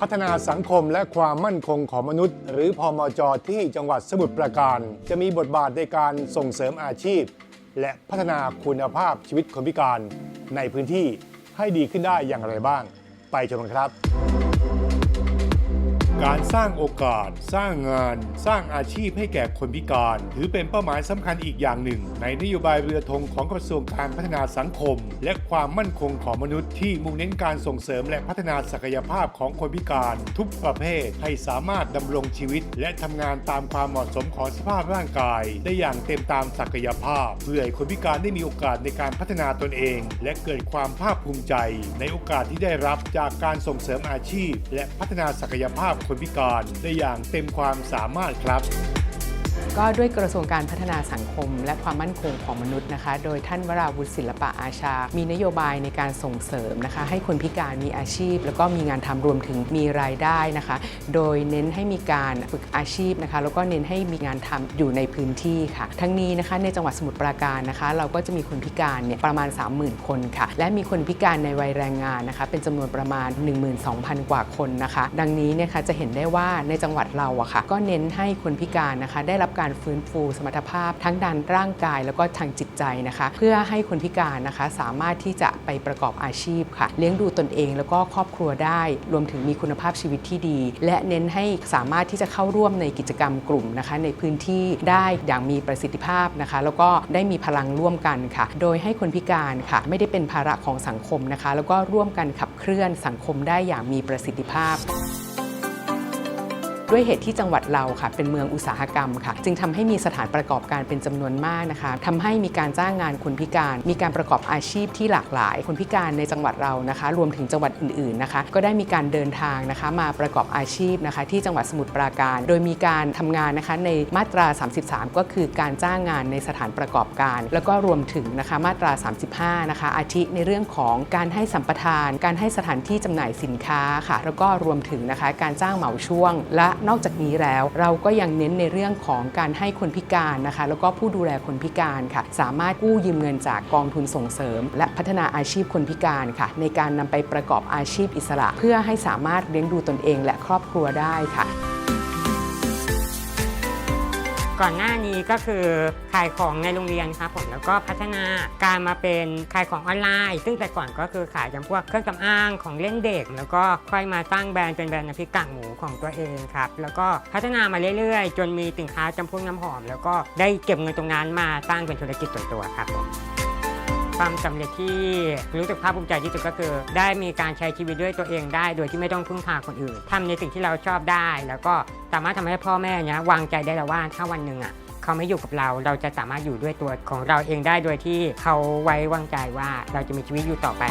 พัฒนาสังคมและความมั่นคงของมนุษย์ หรือพอมจที่จังหวัดสมุทรปราการ จะมีบทบาทในการส่งเสริมอาชีพ และพัฒนาคุณภาพชีวิตคนพิการในพื้นที่ให้ดีขึ้นได้อย่างไรบ้าง ไปชมกันครับ การสร้างโอกาส สร้างงาน สร้างอาชีพให้แก่คนพิการ ถือเป็นเป้าหมายสำคัญอีกอย่างหนึ่ง ในนโยบายเรือธงของกระทรวงการพัฒนาสังคม และความมั่นคงของมนุษย์ที่มุ่งเน้นการส่งเสริมและพัฒนาศักยภาพของคนพิการ ทุกประเภทให้สามารถดำรงชีวิต และทำงานตามความเหมาะสมของสภาพร่างกาย ได้อย่างเต็มตามศักยภาพ เพื่อให้คนพิการได้มีโอกาสในการพัฒนาตนเอง และเกิดความภาคภูมิใจ ในโอกาสที่ได้รับจากการส่งเสริมอาชีพ และพัฒนาศักยภาพคนพิการได้อย่างเต็มความสามารถครับ ก็ด้วยกระทรวงการพัฒนาสังคม และความมั่นคงของมนุษย์นะคะ โดยท่านวราวุฒิศิลปะอาชา มีนโยบายในการส่งเสริมนะคะ ให้คนพิการมีอาชีพ แล้วก็มีงานทำรวมถึงมีรายได้นะคะ โดยเน้นให้มีการฝึกอาชีพนะคะ แล้วก็เน้นให้มีงานทำอยู่ในพื้นที่ค่ะ ทั้งนี้นะคะในจังหวัดสมุทรปราการนะคะ เราก็จะมีคนพิการเนี่ยประมาณ 30,000 คนค่ะ และมีคนพิการในวัยแรงงานนะคะ เป็นจำนวนประมาณ 12,000 กว่าคนนะคะ ดังนี้เนี่ยค่ะจะเห็นได้ว่าในจังหวัดเราอะค่ะก็เน้นให้คนพิการนะคะได้รับการฟื้นฟูสมรรถภาพ ทั้งด้านร่างกายแล้วก็ทางจิตใจนะคะ เพื่อให้คนพิการนะคะสามารถที่จะไปประกอบอาชีพค่ะ เลี้ยงดูตนเองแล้วก็ครอบครัวได้ รวมถึงมีคุณภาพชีวิตที่ดี และเน้นให้สามารถที่จะเข้าร่วมในกิจกรรมกลุ่มนะคะ ในพื้นที่ได้อย่างมีประสิทธิภาพนะคะ แล้วก็ได้มีพลังร่วมกันค่ะ โดยให้คนพิการค่ะ ไม่ได้เป็นภาระของสังคมนะคะ แล้วก็ร่วมกันขับเคลื่อนสังคมได้อย่างมีประสิทธิภาพ ด้วยเหตุที่จังหวัดเราค่ะ เป็นเมืองอุตสาหกรรมค่ะ จึงทำให้มีสถานประกอบการเป็นจำนวนมากนะคะทำให้มีการจ้างงานคนพิการ มีการประกอบอาชีพที่หลากหลาย คนพิการในจังหวัดเรานะคะ รวมถึงจังหวัดอื่นๆนะคะ ก็ได้มีการเดินทางนะคะ มาประกอบอาชีพนะคะ ที่จังหวัดสมุทรปราการ โดยมีการทำงานนะคะในมาตรา 33 ก็คือการจ้างงานในสถานประกอบการ แล้วก็รวมถึงนะคะมาตรา 35 นะคะ อาทิในเรื่องของการให้สัมปทาน การให้สถานที่จำหน่ายสินค้าค่ะ แล้วก็รวมถึงนะคะการจ้างเหมาช่วงและนอกจากนี้แล้ว เราก็ยังเน้นในเรื่องของการให้คนพิการนะคะ แล้วก็ผู้ดูแลคนพิการค่ะ สามารถกู้ยืมเงินจากกองทุนส่งเสริม และพัฒนาอาชีพคนพิการค่ะ ในการนำไปประกอบอาชีพอิสระ เพื่อให้สามารถเลี้ยงดูตนเองและครอบครัวได้ค่ะ ก่อนหน้านี้ก็คือขายของในโรงเรียนครับผมแล้วก็พัฒนาการมาเป็นขายของออนไลน์ ซึ่งแต่ก่อนก็คือขายจำพวกเครื่องสำอางของเล่นเด็ก แล้วก็ค่อยมาตั้งแบรนด์เป็นแบรนด์น้ำพริกกากหมูของตัวเองครับแล้วก็พัฒนามาเรื่อยๆ จนมีสินค้าจำพวกน้ำหอม แล้วก็ได้เก็บเงินตรงนั้นมาสร้างเป็นธุรกิจส่วนตัวครับผม ความสำเร็จที่รู้สึกภาคภูมิใจที่สุดก็คือ ได้มีการใช้ชีวิตด้วยตัวเองได้ โดยที่ไม่ต้องพึ่งพาคนอื่นทำในสิ่งที่เราชอบได้ แล้วก็สามารถทำให้พ่อแม่เนี้ยวางใจได้แล้วว่าถ้าวันหนึ่งอะเขาไม่อยู่กับเรา เราจะสามารถอยู่ด้วยตัวของเราเองได้โดยที่เขาไว้วางใจว่าเราจะมีชีวิตอยู่ต่อไป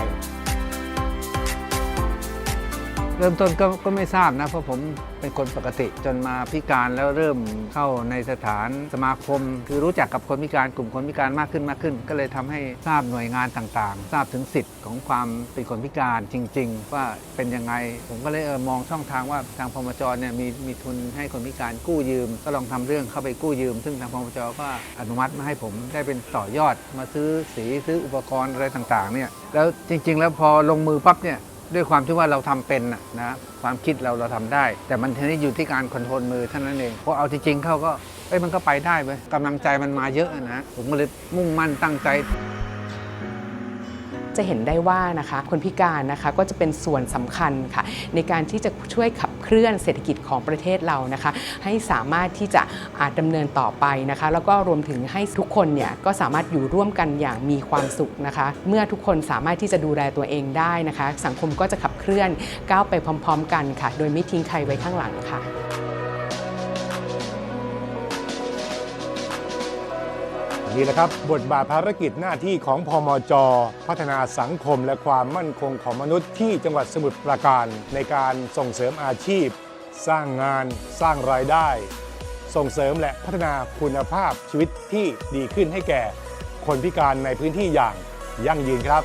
เริ่มต้นก็ก็ไม่ทราบนะเพราะผมเป็นคนปกติจนมาพิการแล้วเริ่มเข้าในสถานสมาคม คือรู้จักกับคนพิการกลุ่มคนพิการมากขึ้นมากขึ้น ก็เลยทำให้ทราบหน่วยงานต่างๆ ทราบถึงสิทธิ์ของความเป็นคนพิการจริง ๆ ว่าเป็นยังไง ผมก็เลยเออมองช่องทางว่าทางพมจเนี่ยมีมีทุนให้คนพิการกู้ยืม ก็ลองทำเรื่องเข้าไปกู้ยืม ซึ่งทางพมจก็อนุมัติมาให้ผมได้เป็นต่อยอดมาซื้อสีซื้ออุปกรณ์อะไรต่างๆเนี่ยแล้วจริง ๆ แล้วพอลงมือปั๊บเนี่ย ด้วยความที่ว่าเราทำเป็นนะความคิดเราเราทำได้ แต่มันทีนี้อยู่ที่การคอนโทรลมือเท่านั้นเองเพราะเอาจริงๆเขาก็เอ้ยมันก็ไปได้ไปกำลังใจมันมาเยอะนะผมก็เลยมุ่งมั่นตั้งใจ จะเห็นได้ว่านะคะคนพิการนะคะก็จะเป็นส่วนสำคัญค่ะในการที่จะช่วยขับเคลื่อนเศรษฐกิจของประเทศเรานะคะ ให้สามารถที่จะอาจดำเนินต่อไปนะคะ แล้วก็รวมถึงให้ทุกคนเนี่ยก็สามารถอยู่ร่วมกันอย่างมีความสุขนะคะ เมื่อทุกคนสามารถที่จะดูแลตัวเองได้นะคะ สังคมก็จะขับเคลื่อนก้าวไปพร้อม ๆ กันค่ะ โดยไม่ทิ้งใครไว้ข้างหลังค่ะ นี่แหละครับ บทบาทภารกิจหน้าที่ของพมจ พัฒนาสังคมและความมั่นคงของมนุษย์ที่จังหวัดสมุทรปราการ ในการส่งเสริมอาชีพ สร้างงาน สร้างรายได้ ส่งเสริมและพัฒนาคุณภาพชีวิตที่ดีขึ้นให้แก่ คนพิการในพื้นที่อย่างยั่งยืนครับ